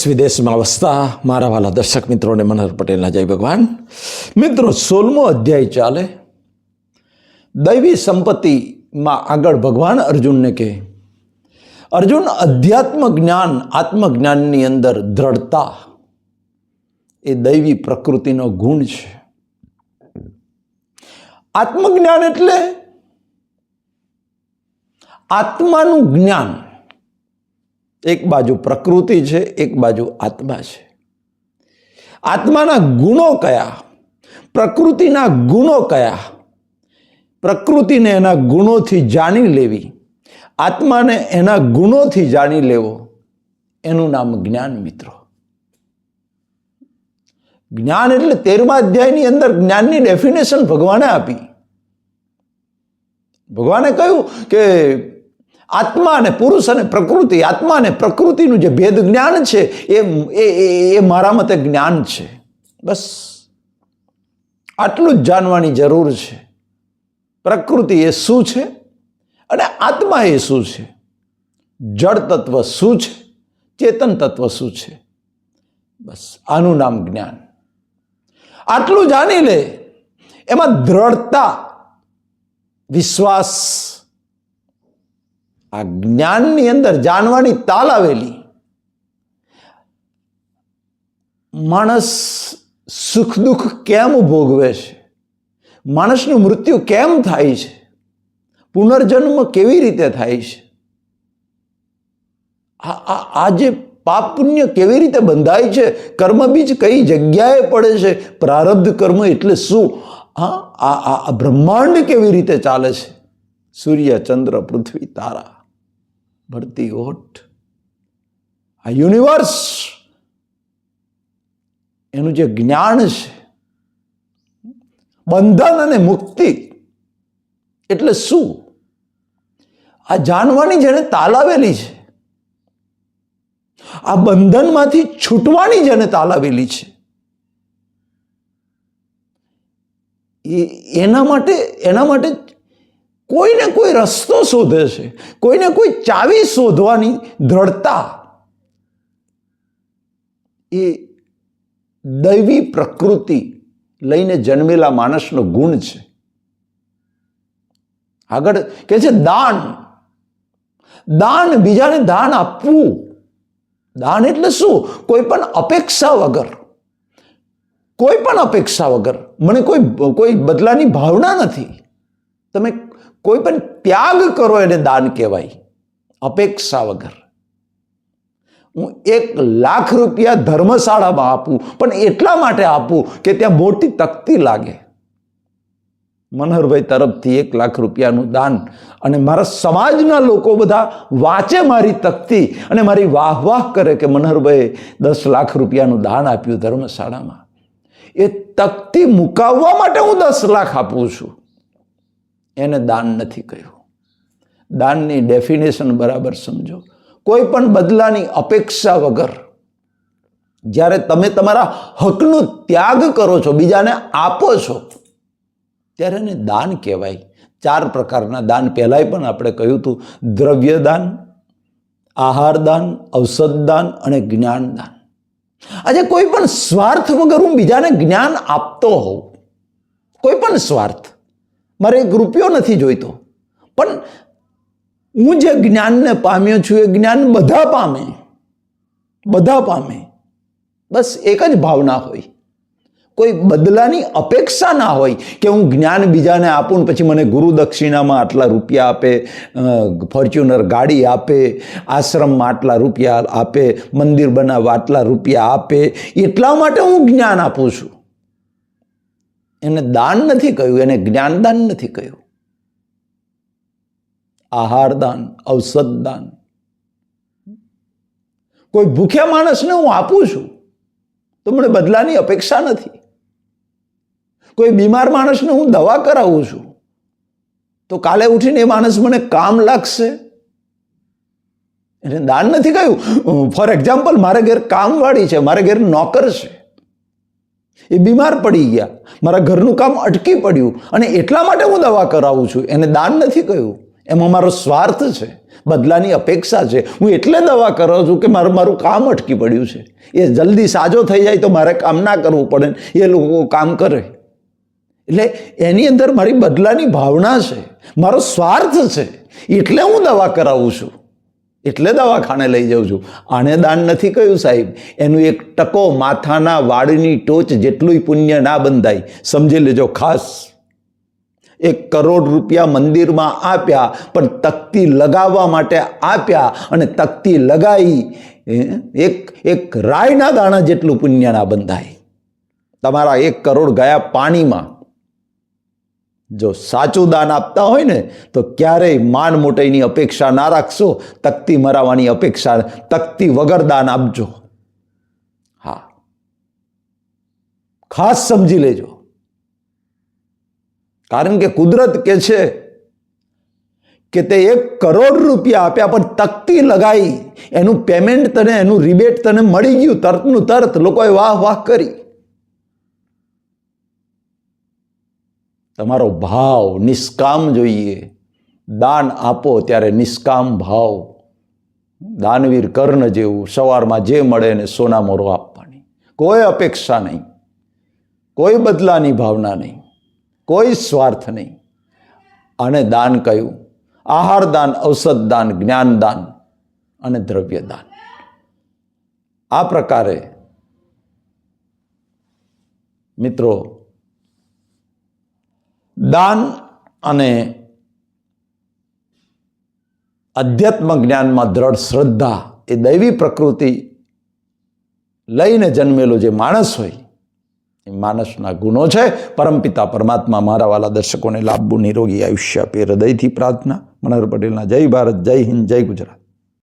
દેશ વિદેશમાં વસતા મારા વાલા દર્શક મિત્રોને મનહર પટેલના જય ભગવાન. મિત્રો સોલમો અધ્યાય ચાલે. દૈવી સંપત્તિમાં આગળ ભગવાન અર્જુનને કહે. અર્જુન અધ્યાત્મ જ્ઞાન, આત્મજ્ઞાનની અંદર દ્રઢતા એ દૈવી પ્રકૃતિનો ગુણ છે. આત્મજ્ઞાન એટલે આત્માનું જ્ઞાન. એક બાજુ પ્રકૃતિ છે, એક બાજુ આત્મા છે. આત્માના ગુણો કયા? પ્રકૃતિના ગુણો કયા? પ્રકૃતિને એના ગુણોથી જાણી લેવી. આત્માને એના ગુણોથી જાણી લેવો. એનું નામ જ્ઞાન, મિત્રો. જ્ઞાન એટલે તેરમા અધ્યાયની અંદર જ્ઞાનની ડેફિનેશન ભગવાને આપી. ભગવાને કહ્યું કે આત્મા અને પુરુષ અને પ્રકૃતિ, આત્મા અને પ્રકૃતિનું જે ભેદ જ્ઞાન છે, એ, એ- મારા મતે જ્ઞાન છે. બસ. આટલું જ જાણવાની જરૂર છે. પ્રકૃતિ એ શું છે? અને આત્મા એ શું છે? જળ તત્વ શું છે? ચેતન તત્વ શું છે? બસ, આનું નામ જ્ઞાન. આટલું જાણી લે, એમાં દ્રઢતા, વિશ્વાસ આ જ્ઞાનની અંદર જાણવાની તાલ આવેલી. માણસ સુખ દુઃખ કેમ ભોગવે છે? માણસનું મૃત્યુ કેમ થાય છે? પુનર્જન્મ કેવી રીતે થાય છે? આ જે પાપ પુણ્ય કેવી રીતે બંધાય છે? કર્મ બીજ કઈ જગ્યાએ પડે છે? પ્રારબ્ધ કર્મ એટલે શું? હા આ બ્રહ્માંડ કેવી રીતે ચાલે છે? સૂર્ય, ચંદ્ર, પૃથ્વી, તારા. ભરતી ઓટ આ યુનિવર્સ એનું જે જ્ઞાન છે, બંધન અને મુક્તિ, એટલે શું? આ જાણવાની જેને તાલાવેલી છે, આ બંધનમાંથી છૂટવાની જેને તાલાવેલી છે એના માટે એના માટે કોઈને કોઈ રસ્તો શોધે છે, કોઈને કોઈ ચાવી શોધવાની દ્રઢતા. એ દૈવી પ્રકૃતિ લઈને જન્મેલા માણસનો ગુણ છે. આગળ કે છે, દાન. દાન, બીજાને દાન આપવું. દાન એટલે શું? કોઈ પણ અપેક્ષા વગર. કોઈ પણ અપેક્ષા વગર. મને કોઈ કોઈ બદલાની ભાવના નથી. તમે કોઈ પણ ત્યાગ કરો એને દાન કહેવાય, અપેક્ષા વગર. હું એક લાખ રૂપિયા ધર્મશાળામાં આપું, પણ એટલા માટે આપું કે ત્યાં મોટી તકતી લાગે. મનહરભાઈ તરફથી એક લાખ રૂપિયાનું દાન અને મારા સમાજના લોકો બધા વાંચે મારી તકતી અને મારી વાહ વાહ કરે કે મનહરભાઈ દસ લાખ રૂપિયાનું દાન આપ્યું ધર્મશાળામાં. એ તકતી મુકાવવા માટે હું દસ લાખ આપું છું. એને દાન નથી કહ્યું દાનની ડેફિનેશન બરાબર સમજો. કોઈ પણ બદલાની અપેક્ષા વગર જ્યારે તમે તમારા હકનો ત્યાગ કરો છો, બીજાને આપો છો, ત્યારે એને દાન કહેવાય. ચાર પ્રકારના દાન. પહેલાંય પણ આપણે કહ્યું હતું, દ્રવ્ય દાન, આહાર દાન, ઔષધ દાન અને જ્ઞાન દાન. આજે કોઈ પણ સ્વાર્થ વગર હું બીજાને જ્ઞાન આપતો હોઉં, કોઈ પણ સ્વાર્થ મારે એક રૂપિયો નથી જોઈતો. પણ હું જે જ્ઞાનને પામ્યો છું, એ જ્ઞાન બધા પામે. બધા પામે. બસ એક જ ભાવના હોય. કોઈ બદલાની અપેક્ષા ના હોય કે હું જ્ઞાન બીજાને આપું પછી મને ગુરુ દક્ષિણામાં આટલા રૂપિયા આપે ફોર્ચ્યુનર ગાડી આપે, આશ્રમમાં આટલા રૂપિયા આપે, મંદિર બનાવવા આટલા રૂપિયા આપે, એટલા માટે હું જ્ઞાન આપું છું. એને દાન નથી કહ્યું, એને જ્ઞાનદાન નથી કહ્યું. આહાર દાન, ઔષધ દાન. કોઈ ભૂખ્યા માણસને હું આપું છું, તો મને બદલાની અપેક્ષા નથી. કોઈ બીમાર માણસને હું દવા કરાવું છું, તો કાલે ઉઠીને એ માણસ મને કામ લાગશે. એને દાન નથી કહ્યું. ફોર એક્ઝામ્પલ, મારા ઘેર કામવાળી છે, મારા ઘેર નોકર છે. એ બીમાર પડી ગયા. મારા ઘરનું કામ અટકી પડ્યું અને એટલા માટે હું દવા કરાવું છું. એને દાન નથી કહ્યું. એમાં મારો સ્વાર્થ છે. બદલાની અપેક્ષા છે. હું એટલે દવા કરાવું છું કે મારું મારું કામ અટકી પડ્યું છે. એ જલ્દી સાજો થઈ જાય તો મારે કામ ના કરવું પડે એ લોકો કામ કરે. એટલે એની અંદર મારી બદલાની ભાવના છે. મારો સ્વાર્થ છે. એટલે હું દવા કરાવું છું. એટલે દવાખાને લઈ જાઉં છું. આને દાન નથી કહ્યું સાહેબ. એનું એક ટકો માથાના વાળની ટોચ જેટલું પુણ્ય ના બંધાય. સમજી લેજો ખાસ. એક કરોડ રૂપિયા મંદિરમાં આપ્યા, પણ તકતી લગાવવા માટે આપ્યા અને તકતી લગાવી એક એક રાયના દાણા જેટલું પુણ્ય ના બંધાય. તમારા એક કરોડ ગયા પાણીમાં. જો સાચું દાન આપતા હોય ને, તો ક્યારેય માન મોટાઈની અપેક્ષા ના રાખશો. તકતી મરાવવાની અપેક્ષા, તકતી વગર દાન આપજો. હા. ખાસ સમજી લેજો. કારણ કે કુદરત કે છે કે તે એક કરોડ રૂપિયા આપ્યા, પણ તકતી લગાઈ, એનું પેમેન્ટ તને, એનું રિબેટ તને મળી ગયું. તરતનું તરત લોકોએ વાહ વાહ કરી. તમારો ભાવ, નિષ્કામ જોઈએ. દાન આપો ત્યારે નિષ્કામ ભાવ. દાનવીર કર્ણ જેવું સવારમાં જે મળે એને સોના મોરો આપવાની. કોઈ અપેક્ષા નહીં. કોઈ બદલાની ભાવના નહીં. કોઈ સ્વાર્થ નહીં. આને દાન કહ્યું આહાર દાન, ઔષધ દાન, જ્ઞાન દાન અને દ્રવ્ય દાન. આ પ્રકારે મિત્રો દાન અને અધ્યાત્મ જ્ઞાનમાં દ્રઢ શ્રદ્ધા એ દૈવી પ્રકૃતિ લઈને જન્મેલો જે માણસ હોય, એ માણસના ગુણો છે. પરમપિતા પરમાત્મા મારા વાલા દર્શકોને લાભવું નિરોગી આયુષ્ય આપે, હૃદયથી પ્રાર્થના. મનોહર પટેલના જય ભારત, જય હિન્દ, જય ગુજરાત.